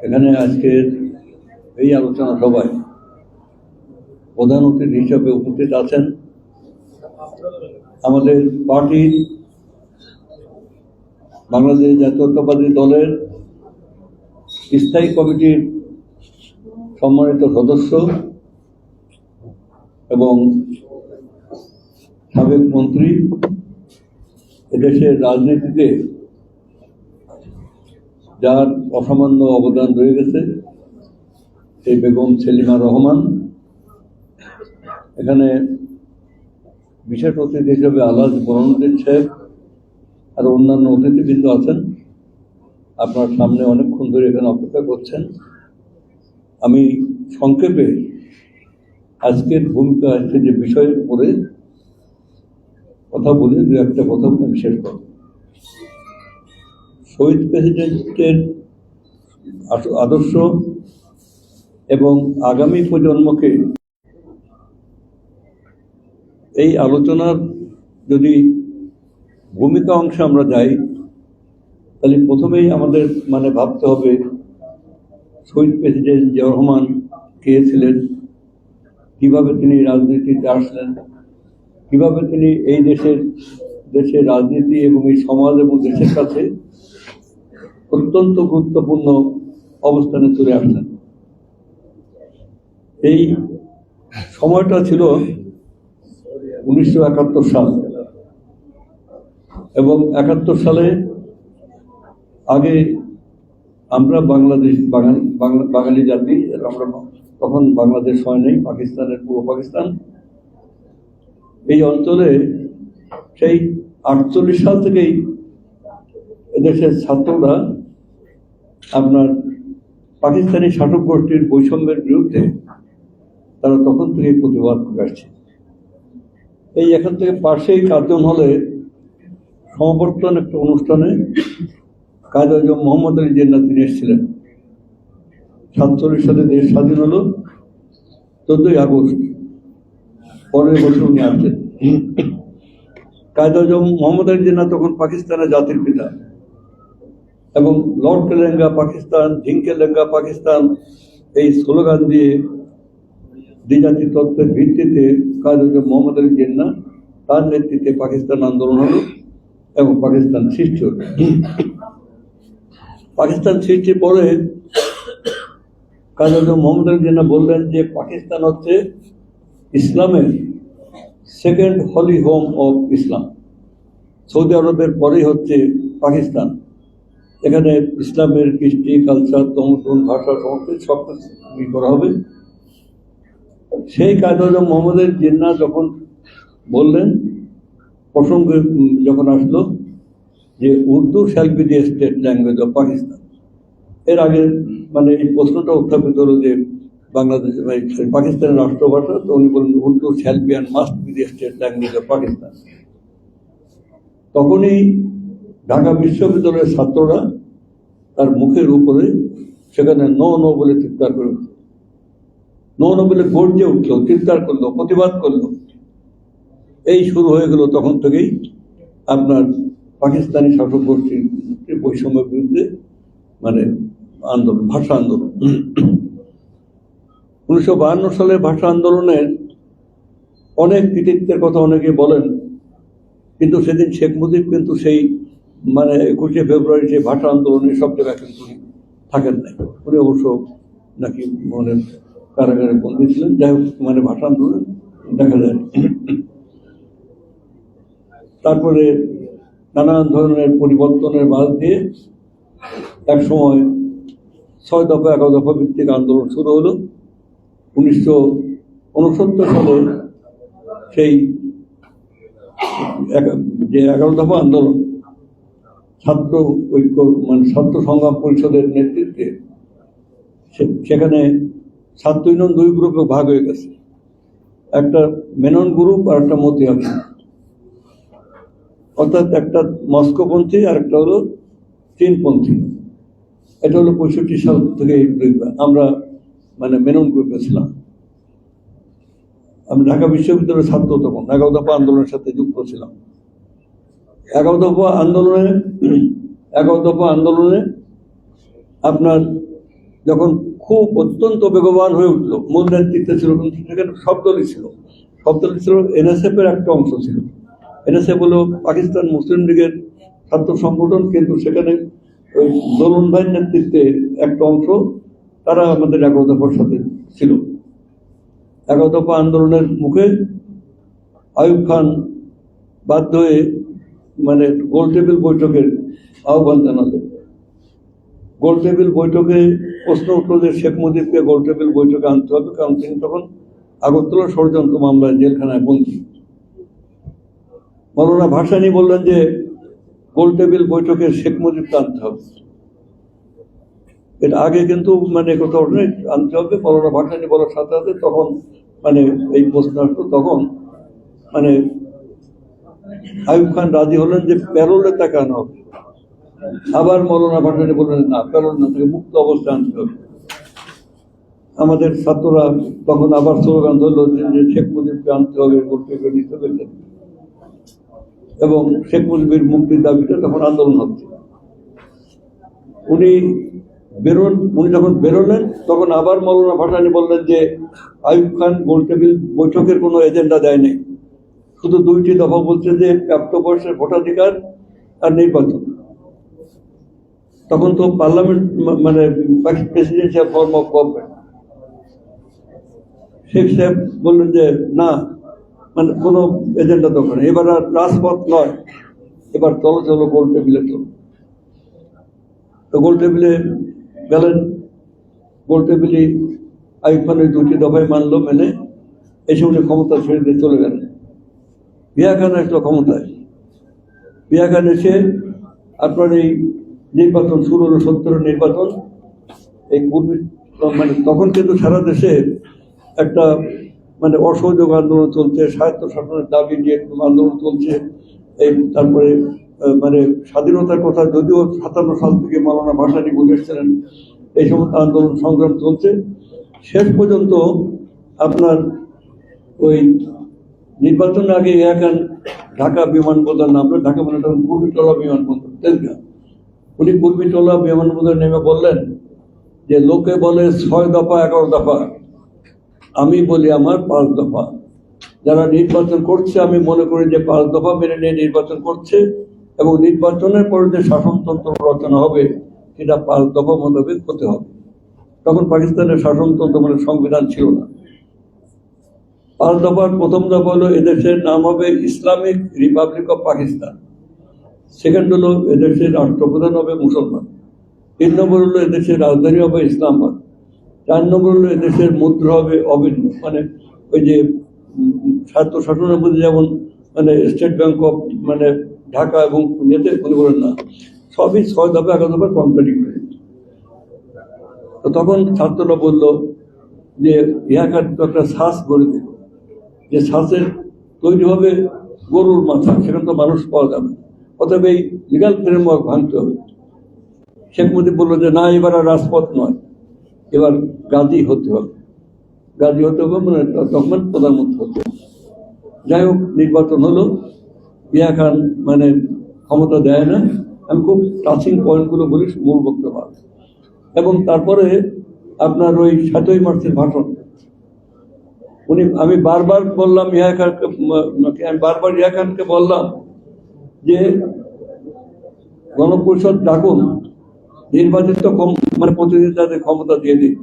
এখানে আজকের এই আলোচনা সভায় প্রধান অতিথি হিসাবে উপস্থিত আছেন আমাদের পার্টির বাংলাদেশ জাতীয়তাবাদী দলের স্থায়ী কমিটির সম্মানিত সদস্য এবং সাবেক মন্ত্রী এদেশের রাজনীতিতে যার অসামান্য অবদান রয়ে গেছে, এই বেগম সেলিমা রহমান। এখানে বিশেষ অতিথি হিসেবে আলাদ বরণুদ্দিন সাহেব আর অন্যান্য অতিথিবৃন্দ আছেন। আপনার সামনে অনেকক্ষণ ধরে এখানে অপেক্ষা করছেন। আমি সংক্ষেপে আজকের ভূমিকা আজকে যে বিষয়ের উপরে কথা বলি, দু একটা কথা আমি শেষ করব। শহীদ প্রেসিডেন্টের আদর্শ এবং আগামী প্রজন্মকে এই আলোচনার যদি ভূমিকা অংশে আমরা যাই, তাহলে প্রথমেই আমাদের মানে ভাবতে হবে, শহীদ প্রেসিডেন্ট জিয়া রহমান কে ছিলেন, কীভাবে তিনি রাজনীতিতে আসলেন, কীভাবে তিনি এই দেশের দেশের রাজনীতি এবং এই সমাজ এবং দেশের কাছে অত্যন্ত গুরুত্বপূর্ণ অবস্থানে চলে আসলেন। এই সময়টা ছিল উনিশশো একাত্তর সাল এবং একাত্তর সালে আগে আমরা বাংলাদেশ বাঙালি বাঙালি জাতি, আমরা তখন বাংলাদেশ হয় নাই, পাকিস্তানের পূর্ব পাকিস্তান। এই অঞ্চলে সেই আটচল্লিশ সাল থেকেই এদেশের ছাত্ররা আপনার পাকিস্তানি শাসক গোষ্ঠীর বৈষম্যের বিরুদ্ধে তারা তখন থেকে প্রতিবাদ করে আসছে এই এখান থেকে পাশেই কার্জন হলে সমাবর্তন একটা অনুষ্ঠানে কাজ মোহাম্মদ আলী জেন্না তিনি এসেছিলেন। সাতচল্লিশ সালে দেশ স্বাধীন হলো, চোদ্দই আগস্ট। পরের বছর উনি আসছেন কায়দ মোহাম্মদ আলী জিন্না তখন পাকিস্তানের জাতির পিতা। এবং লর্ড তেলেঙ্গা পাকিস্তান ঝিঙ্কে লেঙ্গা পাকিস্তান, এই স্লোগান দিয়ে দ্বিজাতি তত্ত্বের ভিত্তিতে কাজ মোহাম্মদ আলী জিন্না। তার নেতৃত্বে পাকিস্তান আন্দোলন হলো এবং পাকিস্তান সৃষ্টি হলো। পাকিস্তান সৃষ্টির পরে কাজ কাজী মোহাম্মদ আলী জিন্না বললেন যে পাকিস্তান হচ্ছে ইসলামের second holy home of Islam Saudi আরবের পরেই হচ্ছে পাকিস্তান। এখানে ইসলামের কৃষ্টি কালচার তমটুন ভাষা সংস্কৃতি সব কিছু করা হবে। সেই কায়দা মোহাম্মদের জিন্না যখন বললেন, প্রসঙ্গ যখন আসলো যে Urdu shall be state language of Pakistan এর আগে মানে এই প্রশ্নটা উত্থাপিত হলো যে বাংলাদেশ মানে পাকিস্তানের রাষ্ট্রভাষা, তো উনি বললেন Urdu shall be and must be the state language of Pakistan তখনই ঢাকা বিশ্ববিদ্যালয়ের ছাত্ররা তার মুখের উপরে সেখানে নো নো বলে চিৎকার করে উঠল। নো নো বলে গর্জে উঠল, চিৎকার করল, প্রতিবাদ করল। এই শুরু হয়ে গেল তখন থেকেই আপনার পাকিস্তানি শাসক গোষ্ঠীর বৈষম্যের বিরুদ্ধে মানে আন্দোলন, ভাষা আন্দোলন। উনিশশো সালের ভাষা আন্দোলনের অনেক কৃতিত্বের কথা অনেকে বলেন, কিন্তু সেদিন শেখ মুজিব কিন্তু সেই মানে একুশে ফেব্রুয়ারি যে ভাষা আন্দোলনের সব জায়গায় কিন্তু উনি থাকেন নাই। উনি অবশ্য নাকি মানে কারাগারে বন্দী ছিলেন। যাই হোক মানে ভাষা আন্দোলন দেখা যায়। তারপরে নানান ধরনের পরিবর্তনের মাঝ দিয়ে এক সময় ছয় দফা, এগারো দফা ভিত্তিক আন্দোলন শুরু হলো। উনিশশো উনসত্তর সালে সেই যে এগারো দফা আন্দোলন ছাত্র ঐক্য মানে ছাত্র সংগ্রাম পরিষদের নেতৃত্বে সেখানে ছাত্র ইউনিয়ন দুই গ্রুপে ভাগ হয়ে গেছে। একটা মেনন গ্রুপ আর একটা মতিয়াম অর্থাৎ একটা মস্কোপন্থী আর একটা হলো চীনপন্থী এটা হলো পঁয়ষট্টি সাল থেকে। আমরা মানে মেনন গ্রুপে ছিলাম। আমি ঢাকা বিশ্ববিদ্যালয়ের ছাত্র তখন এগারো দফা আন্দোলনের সাথে যুক্ত ছিলাম। এগারো দফা আন্দোলনে এগারো দফা আন্দোলনে আপনার যখন খুব অত্যন্ত বেগবান হয়ে উঠল, মূল নেতৃত্বে ছিল সেখানে সব দলই ছিল। সব দলই ছিল এনএসএফ এর একটা অংশ ছিল। এনএসএফ হলো পাকিস্তান মুসলিম লীগের ছাত্র সংগঠন, কিন্তু সেখানে ওই দলুন ভাইয়ের নেতৃত্বে একটা অংশ, তারা আমাদের এগারো দফার সাথে ছিল। এগারো দফা আন্দোলনের মুখে আয়ুব খান বাধ্য হয়ে মানে গোল টেবিল বৈঠকের আহ্বান জানালেন গোল টেবিল বৈঠকে প্রশ্ন উঠল যে শেখ মুজিবকে গোল টেবিল বৈঠকে আনতে হবে, কারণ তিনি তখন আগরতলা ষড়যন্ত্র মামলায় জেলখানায় বন্দী। মৌলানা ভাসানি বললেন যে গোল টেবিল বৈঠকে শেখ মুজিবকে আনতে হবে। এটা আগে কিন্তু মানে কোথাও আনতে হবে। মৌলানা ভাসানি বলার সাথে সাথে তখন মানে এই প্রশ্ন আসলো, তখন মানে আয়ুব খান রাজি হলেন যে প্যারোলে তাকে আনা হবে। আবার মৌলানা ভাসানি বললেন, না, প্যারোল না, তাকে মুক্ত অবস্থায় আনতে হবে। আমাদের ছাত্ররা তখন আবার স্লোগান ধরলো যে শেখ মুজিবকে আনতে হবে গোলটেবিল নিতে হবে। এবং শেখ মুজিবের মুক্তির দাবিটা তখন আন্দোলন হচ্ছে। উনি বেরোন, উনি যখন বেরোলেন, তখন আবার মৌলানা ভাসানি বললেন যে আয়ুব খান গোলটেবিল বৈঠকের কোনো এজেন্ডা দেয়নি। শুধু দুইটি দফা বলছে যে প্রাপ্তবয়সের ভোটাধিকার আর নির্বাচন। তখন তো পার্লামেন্ট মানে presidential form of government Sheikh Sahib বললেন যে, না মানে কোনো এজেন্ডা দরকার এবার আর রাজপথ নয়। এবার চলো চলো, গোল টেবিলে চলো। তো গোল টেবিলে গেলেন। গোল টেবিলে আইব খানের দুটি দফায় মানলো, মেনে। এসে উনি ক্ষমতা ছেড়ে দিয়ে চলে গেলেন। বিয়া খান আসলো ক্ষমতায় বিয়া খান এসে আপনার এই নির্বাচন শুরু হলো সত্তরের নির্বাচন, এই মানে তখন কিন্তু সারা দেশে একটা মানে অসহযোগ আন্দোলন চলছে স্বায়ত্ত শাসনের দাবি নিয়ে আন্দোলন চলছে। এই তারপরে মানে স্বাধীনতার কথা যদিও সাতান্ন সাল থেকে মালানা ভাসানি বলে এসেছিলেন এই সমস্ত আন্দোলন সংগ্রাম চলছে। শেষ পর্যন্ত আপনার ওই নির্বাচনের আগে এখন ঢাকা বিমানবন্দর নামলো। ঢাকা মানে তখন কুর্মিটোলা বিমানবন্দর। তেলগাঁ উনি কুর্মিটোলা বিমানবন্দর নেমে বললেন যে, লোকে বলে ছয় দফা, এগারো দফা। আমি বলি আমার পাঁচ দফা। যারা নির্বাচন করছে, আমি মনে করি যে পাঁচ দফা মেনে নিয়ে নির্বাচন করছে এবং নির্বাচনের পরে যে শাসনতন্ত্র রচনা হবে, সেটা পাঁচ দফা মোতাবেক হতে হবে। তখন পাকিস্তানের শাসনতন্ত্র মানে সংবিধান ছিল না। পাঁচ দফার প্রথম দফা হলো এদেশের নাম হবে Islamic republic of Pakistan. Second হলো এদেশের রাষ্ট্রপ্রধান হবে মুসলমান। তিন নম্বর হলো এদেশের রাজধানী হবে ইসলামাবাদ। চার নম্বর হলো এদেশের মুদ্রা হবে অভিন্ন। মানে ওই যে উম, স্বার্থ শাসনের মধ্যে যেমন মানে স্টেট ব্যাংক অফ মানে ঢাকা এবং ইয়েতে উনি বলেন না সবই ছয় দফা এগারো দফা কন্ট্রাডিক্টরি তো তখন ছাত্ররা বলল যে ইহাকার একটা শ্বাস গড়ে দিল। যে শ্বাসের তৈরি হবে গরুর মাথা, সেখানে তো মানুষ পাওয়া যাবে। অতএব এই লিগাল ফ্রেমওয়ার্ক ভাঙতে হবে। শেখ মুজিব বলল যে, না, এবার আর রাজপথ নয়। এবার গাজী হতে হবে। গাজী হতে হবে মানে তখন প্রধানমন্ত্রী হতে হবে। যাই হোক, নির্বাচন হলো। ইয়া খান মানে ক্ষমতা দেয় না। আমি খুব টাচিং পয়েন্টগুলো বলি, মূল বক্তব্য এবং তারপরে আপনার ওই সাতই মার্চের ভাষণ। উনি, আমি বারবার বললাম ইহা খানকে আমি বারবার ইয়া খানকে বললাম যে গণপরিষদ ডাকুন, নির্বাচিত মানে প্রতিনিধি তাদের ক্ষমতা দিয়ে দিন।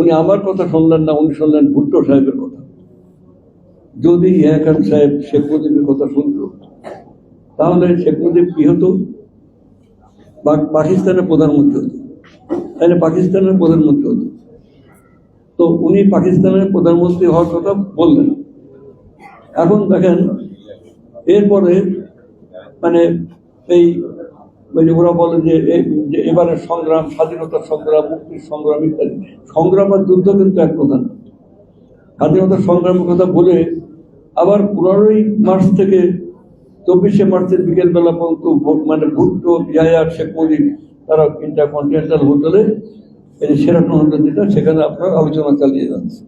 উনি আমার কথা শুনলেন না, উনি শুনলেন ভুট্টো সাহেবের কথা। যদি ইহা খান সাহেব শেখ মুজিবের কথা শুনত, তাহলে শেখ মুজিব কি হতো? পাকিস্তানের প্রধানমন্ত্রী হতো। তাহলে পাকিস্তানের প্রধানমন্ত্রী হতো। তো উনি পাকিস্তানের প্রধানমন্ত্রী হওয়ার কথা বললেন। এখন দেখেন, এরপরে মানে এই ওরা বলে যে এ- যে এবারের সংগ্রাম স্বাধীনতার সংগ্রাম, মুক্তির সংগ্রাম ইত্যাদি। সংগ্রাম আর যুদ্ধ কিন্তু এক কথা না স্বাধীনতার সংগ্রামের কথা বলে আবার পনেরোই মার্চ থেকে চব্বিশে মার্চের বিকেলবেলা পর্যন্ত মানে ভুট্টো ইয়ার শেখ মুজিব তারা ইন্টার কন্টিনেন্টাল হোটেলে যে সেরাটন যেটা সেখানে আপনার আলোচনা চালিয়ে যাচ্ছে।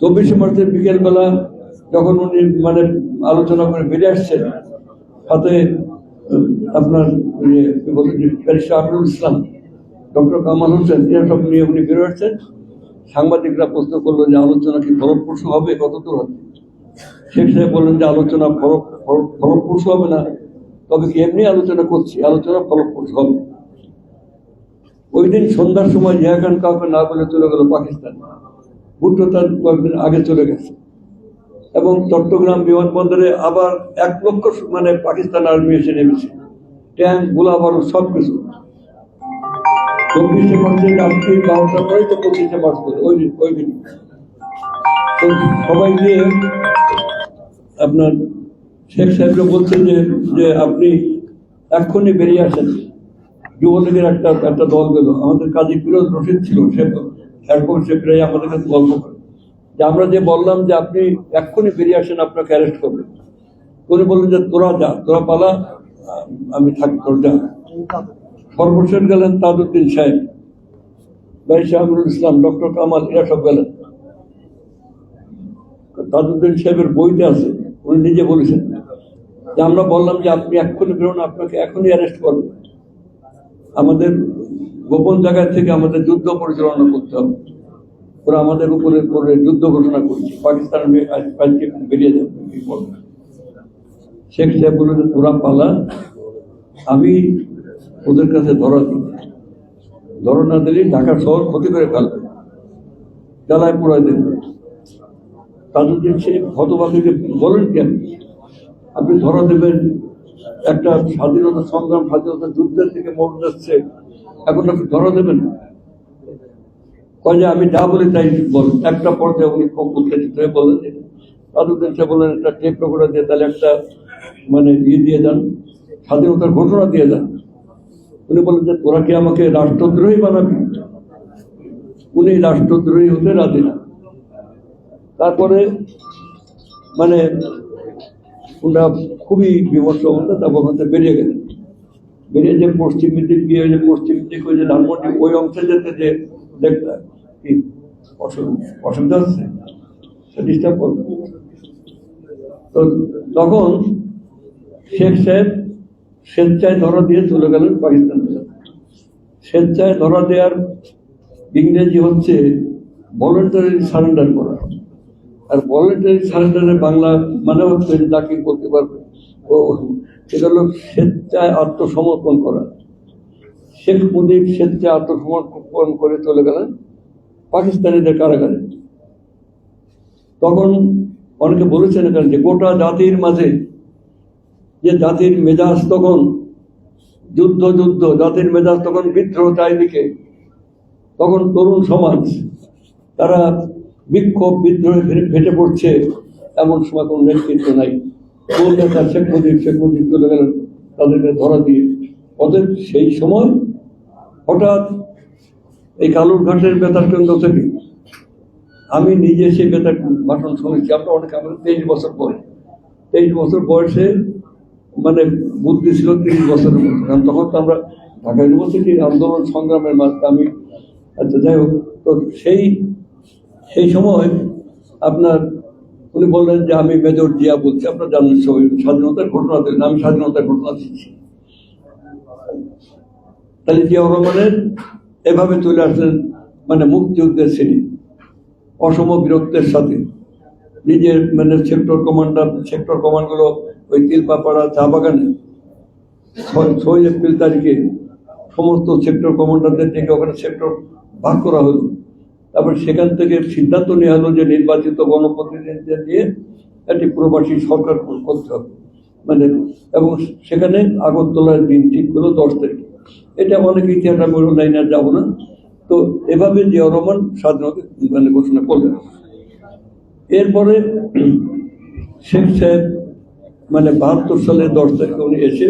চব্বিশে মার্চের বিকেলবেলা যখন উনি মানে আলোচনা করে বেরিয়ে আসছেন সাথে আপনার ইয়ে, ব্যারিস্টার ইসলাম ডক্টর কামাল হোসেন এসব নিয়ে উনি বেরো আসছেন। সাংবাদিকরা প্রশ্ন করল যে আলোচনা কি ফলপ্রসূ হবে কতদূর হবে? শেখ সাহেব বললেন যে আলোচনা ফল- ফলপ্রসূ হবে না। তবে কি এমনি আলোচনা করছি? আলোচনা ফলপ্রসূ হবে। ওই দিন সন্ধ্যার সময় জিয়া খান কাউকে না বলে চলে গেল পাকিস্তান। ভুট্টো তার কয়েকদিন আগে চলে গেছে। এবং চট্টগ্রাম বিমানবন্দরে আবার এক লক্ষ মানে পাকিস্তান আর্মি এসে নেমেছে। ট্যাঙ্ক, গোলা বারুদ সব কিছু। চব্বিশে মার্চে রাত্রি বারোটার পরে তো পঁচিশে মার্চ করে ওই দিন ওই দিন। তো সবাই গিয়ে আপনার শেখ সাহেবকে বলছেন যে যে আপনি এক্ষুনি বেরিয়ে আসেন। যুবলীগের একটা একটা দল গেল আমাদের কাজী ফিরোজ রশিদ ছিল, সে অ্যাডভোকেট সে প্রায় আমাদের কাছে গল্প করে। যে আমরা যে বললাম যে আপনি এক্ষুনি বেরিয়ে আসেন, আপনাকে অ্যারেস্ট করবে। উনি বললেন যে, তোরা যা, তোরা পালা, আমি থাকি, তোর যা। সর্বশেষ গেলেন তাজউদ্দিন সাহেব। ভাই শাহরুল ইসলাম, ডক্টর কামাল, এরা সব গেলেন। তাজউদ্দিন সাহেবের বইতে আছে, উনি নিজে বলেছেন। যে আমরা বললাম যে, আপনি এক্ষুনি বেরোন, আপনাকে এখনই অ্যারেস্ট করবে। আমাদের গোপন জায়গা থেকে আমাদের যুদ্ধ পরিচালনা করতে হবে। ওরা আমাদের উপরে করে যুদ্ধ ঘোষণা করছে। পাকিস্তান বেরিয়ে যাবে শেখ সাহেব বলল যে, তোরা পালা, আমি ওদের কাছে ধরা দিই। ধরা না দিলে ঢাকা শহর ক্ষতি করে ফেলবে। জ্বালায় পোড়ায় দেবে। তাদের যে সে হতবাদীকে বলেন কেন? আপনি ধরা দেবেন একটা স্বাধীনতা সংগ্রাম, স্বাধীনতা যুদ্ধের থেকে মরে যাচ্ছে এখন আপনি ধরা দেবেন কয় যে আমি যা বলি তাই বল একটা পর্যায়ে উনি খুব উত্তেজিত হয়ে বলেন সে বললেন, একটা টেপ করে দিয়ে তাহলে একটা মানে ইয়ে দিয়ে যান, স্বাধীনতার ঘোষণা দিয়ে যান। উনি বলেন যে, তোরা কি আমাকে রাষ্ট্রদ্রোহী বানাবি? উনি রাষ্ট্রদ্রোহী হতে রাজি না। তারপরে মানে ওনারা খুবই বিমর্ষ অবস্থা, তারপর ওখান থেকে বেরিয়ে গেলেন। বেরিয়ে যে পশ্চিম দিক গিয়ে যে পশ্চিম দিক ওই যে ধানমন্ডি, ওই অংশে যেতে যে দেখতে কি অসুবিধা হচ্ছে ডিস্টার্ব করবে তো তখন শেখ সাহেব স্বেচ্ছায় ধরা দিয়ে চলে গেলেন পাকিস্তান। স্বেচ্ছায় ধরা দেওয়ার ইংরেজি হচ্ছে ভলেন্টারি সারেন্ডার করা। আর ভলেন্টারি সারেন্ডারের বাংলা মানে হচ্ছে চাকরি করতে পারবে, ও সেটা হলো স্বেচ্ছায় আত্মসমর্পণ করা। শেখ মুজিব স্বেচ্ছায় আত্মসমর্পণ করে চলে গেলেন পাকিস্তানিদের কারাগারে। তখন অনেকে বলেছেন এখানে যে গোটা জাতির মাঝে যে জাতির মেজাজ তখন যুদ্ধ যুদ্ধ, জাতির মেজাজ তখন বিদ্রোহ চারিদিকে। তখন তরুণ সমাজ, তারা বিক্ষোভ বিদ্রোহে ফেটে পড়ছে এমন সময় কোনো নেতৃত্ব নাই। কোন নেতা শেখ মুজিব শেখ মুজিব চলে গেলেন তাদেরকে ধরা দিয়ে। অতএব সেই সময় হঠাৎ এই কালুর ঘাটের বেতার কেন্দ্র থেকে আমি নিজে সেই বেতার ভাষণ শুনেছি। আপনার অনেক আমাদের তেইশ বছর পরে, তেইশ বছর বয়সে মানে বুদ্ধি ছিল তিরিশ বছরের মতো কারণ তখন তো আমরা ঢাকা ইউনিভার্সিটির আন্দোলন সংগ্রামের মাধ্যমে আমি আচ্ছা যাই হোক, তো সেই সেই সময় আপনার উনি বললেন যে আমি মেজর জিয়া বলছি, আপনার জানেন সবাই স্বাধীনতার ঘটনা দিলেন আমি স্বাধীনতার ঘটনা দিচ্ছি। তাহলে জিয়াউর রহমানের এভাবে চলে আসলেন মানে মুক্তিযুদ্ধের শ্রেণি, অসম বীরত্বের সাথে। নিজের মানে সেক্টর কমান্ডার, সেক্টর কমান্ডগুলো ওই তিলপাপাড়া চা বাগানে, ছয়- এপ্রিল তারিখে সমস্ত সেক্টর কমান্ডারদের ওখানে সেক্টর ভাগ করা হলো। তারপর সেখান থেকে সিদ্ধান্ত নেওয়া হলো যে নির্বাচিত গণপ্রতিনিধিদের দিয়ে একটি প্রবাসী সরকার করতে হবে। মানে এবং সেখানে আগরতলার দিন ঠিক হলো দশ তারিখ। এটা অনেক ইতিহাস, আমি লাইনে আর যাব না। তো এভাবে জিয়াউর রহমান স্বাধীনতা মানে ঘোষণা করলেন। এরপরে শেখ সাহেব মানে বাহাত্তর সালে দশ তারিখে উনি এসে